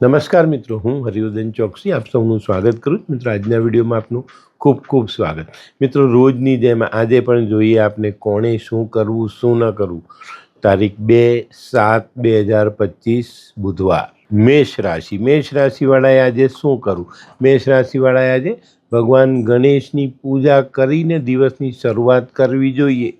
નમસ્કાર મિત્રો, હું હરિવર્ધન ચોકસી. આપ સૌનું સ્વાગત કરું છું. મિત્રો, આજના વિડીયોમાં આપનું ખૂબ ખૂબ સ્વાગત. મિત્રો, રોજની જેમ આજે પણ જોઈએ આપને કોણે શું કરવું, શું ન કરવું. તારીખ બે સાત બે હજાર પચીસ બુધવાર. મેષ રાશિ. મેષ રાશિવાળાએ આજે શું કરવું? મેષ રાશિવાળાએ આજે ભગવાન ગણેશની પૂજા કરીને દિવસની શરૂઆત કરવી જોઈએ.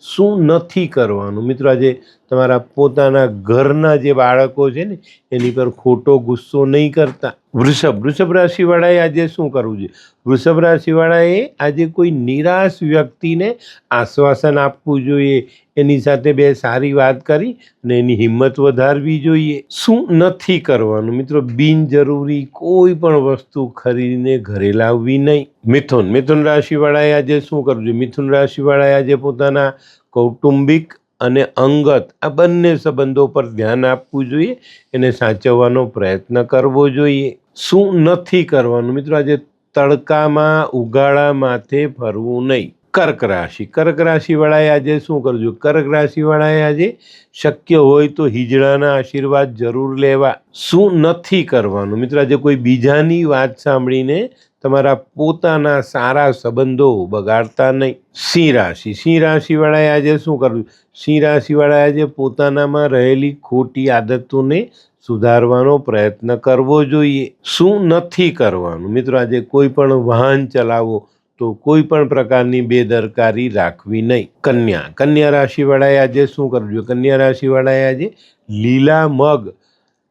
શું નથી કરવાનું? મિત્રો, આજે તમારા પોતાના ઘરના જે બાળકો છે ને, એની પર ખોટો ગુસ્સો નહીં કરતા. વૃષભ વૃષભ રાશિવાળાએ આજે શું કરવું જોઈએ? વૃષભ રાશિવાળાએ આજે કોઈ નિરાશ વ્યક્તિને આશ્વાસન આપવું જોઈએ. એની સાથે બે સારી વાત કરી અને એની હિંમત વધારવી જોઈએ. શું નથી કરવાનું? મિત્રો, બિનજરૂરી કોઈ પણ વસ્તુ ખરીદીને ઘરે લાવવી નહીં. મિથુન મિથુન રાશિવાળાએ આજે શું કરવું જોઈએ? મિથુન રાશિવાળાએ આજે પોતાના કૌટુંબિક અને અંગત આ બંને સંબંધો પર ધ્યાન આપવું જોઈએ, એને સાચવવાનો પ્રયત્ન કરવો જોઈએ. શું નથી કરવાનું? મિત્રો, આજે તડકામાં ઉગાડા માથે ફરવું નહીં. કર્ક રાશિ. કર્ક રાશિવાળાએ આજે શું કરજો કર્ક રાશિવાળાએ આજે શક્ય હોય તો હિજડાના આશીર્વાદ જરૂર લેવા. શું નથી કરવાનું? મિત્રો, આજે કોઈ બીજાની વાત સાંભળીને તમારા પોતાના સારા સંબંધો બગાડતા નહીં. સિંહ રાશિ. સિંહ રાશિવાળાએ આજે શું કરવું સિંહ રાશિવાળાએ આજે પોતાનામાં રહેલી ખોટી આદતોને સુધારવાનો પ્રયત્ન કરવો જોઈએ. શું નથી કરવાનું? મિત્રો, આજે કોઈ પણ વાહન ચલાવો તો કોઈ પણ પ્રકારની બેદરકારી રાખવી નહીં. કન્યા. કન્યા રાશિવાળાએ આજે શું કરવું જોઈએ કન્યા રાશિવાળાએ આજે લીલા મગ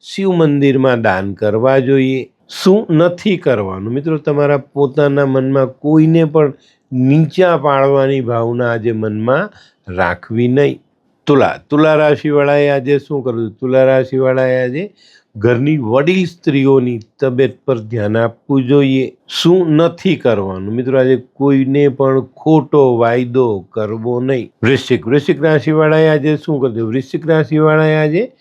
શિવ મંદિરમાં દાન કરવા જોઈએ. શું નથી કરવાનું? મિત્રો, તમારા પોતાના મનમાં કોઈને પણ નીચા પાડવાની ભાવના આજે મનમાં રાખવી નહીં. તુલા તુલા રાશિવાળાએ આજે શું કરવું તુલા રાશિવાળાએ આજે ઘરની વડીલ સ્ત્રીઓની તબિયત પર ધ્યાન આપવું જોઈએ. શું નથી કરવાનું? મિત્રો, આજે કોઈને પણ ખોટો વાયદો કરવો નહીં. વૃશ્ચિક વૃશ્ચિક રાશિવાળાએ આજે શું કરજો વૃશ્ચિક રાશિવાળાએ આજે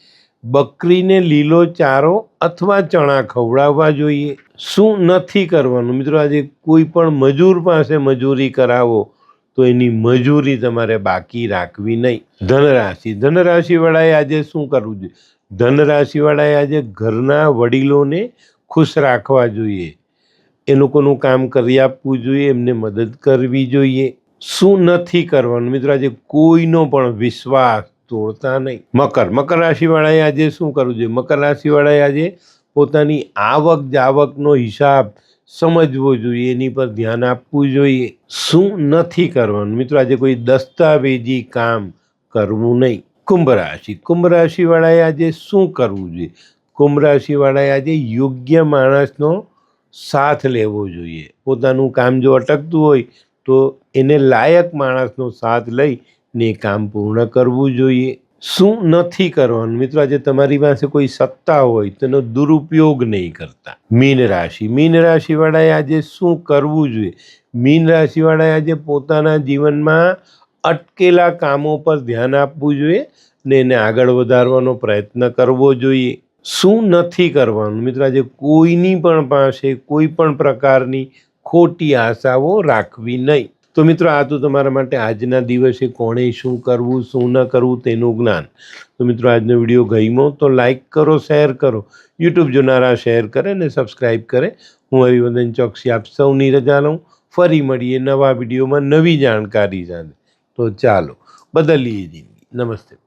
બકરીને લીલો ચારો અથવા ચણા ખવડાવવા જોઈએ. શું નથી કરવાનું? મિત્રો, આજે કોઈ પણ મજૂર પાસે મજૂરી કરાવો, તો એની મજૂરી તમારે બાકી રાખવી નહીં. ધનરાશિ. ધનરાશિવાળાએ આજે શું કરવું જોઈએ? ધનરાશિવાળાએ આજે ઘરના વડીલોને ખુશ રાખવા જોઈએ. એ લોકોનું કામ કરી આપવું જોઈએ, એમને મદદ કરવી જોઈએ. શું નથી કરવાનું? મિત્રો, આજે કોઈનો પણ વિશ્વાસ તોડતા નહીં. મકર. મકર રાશિવાળાએ આજે શું કરવું જોઈએ? મકર રાશિવાળાએ આજે પોતાની આવક જાવકનો હિસાબ સમજવો જોઈએ, એની પર ધ્યાન આપવું જોઈએ. શું નથી કરવાનું? મિત્રો, આજે કોઈ દસ્તાવેજી કામ કરવું નહીં. કુંભ રાશિ. કુંભ રાશિવાળાએ આજે શું કરવું જોઈએ? કુંભ રાશિવાળાએ આજે યોગ્ય માણસનો સાથ લેવો જોઈએ. પોતાનું કામ જો અટકતું હોય, તો એને લાયક માણસનો સાથ લઈ ને કામ પૂર્ણ કરવું જોઈએ. શું નથી કરવાનું? મિત્રો, આજે તમારી પાસે કોઈ સત્તા હોય તેનો દુરુપયોગ નહીં કરતા. મીન રાશિ. મીન રાશિવાળાએ આજે શું કરવું જોઈએ? મીન રાશિવાળાએ આજે પોતાના જીવનમાં અટકેલા કામો પર ધ્યાન આપવું જોઈએ ને એને આગળ વધારવાનો પ્રયત્ન કરવો જોઈએ. શું નથી કરવાનું? મિત્રો, આજે કોઈની પણ પાસે કોઈ પણ પ્રકારની ખોટી આશાઓ રાખવી નહીં. તો મિત્રો, આ તો તમારા માટે આજના દિવસે કોણે શું કરવું, શું ન કરવું તેનું જ્ઞાન. તો મિત્રો, આજનો વીડિયો ગમ્યો તો લાઇક કરો, શેર કરો. યુટ્યુબ જોનારા શેર કરે ને સબસ્ક્રાઈબ કરે, હું હરિવર્ધન ચોકસી આપ સૌની રજા લઉં. ફરી મળીએ નવા વિડીયોમાં નવી જાણકારી સાથે. તો ચાલો, બદલીએ જિંદગી. નમસ્તે.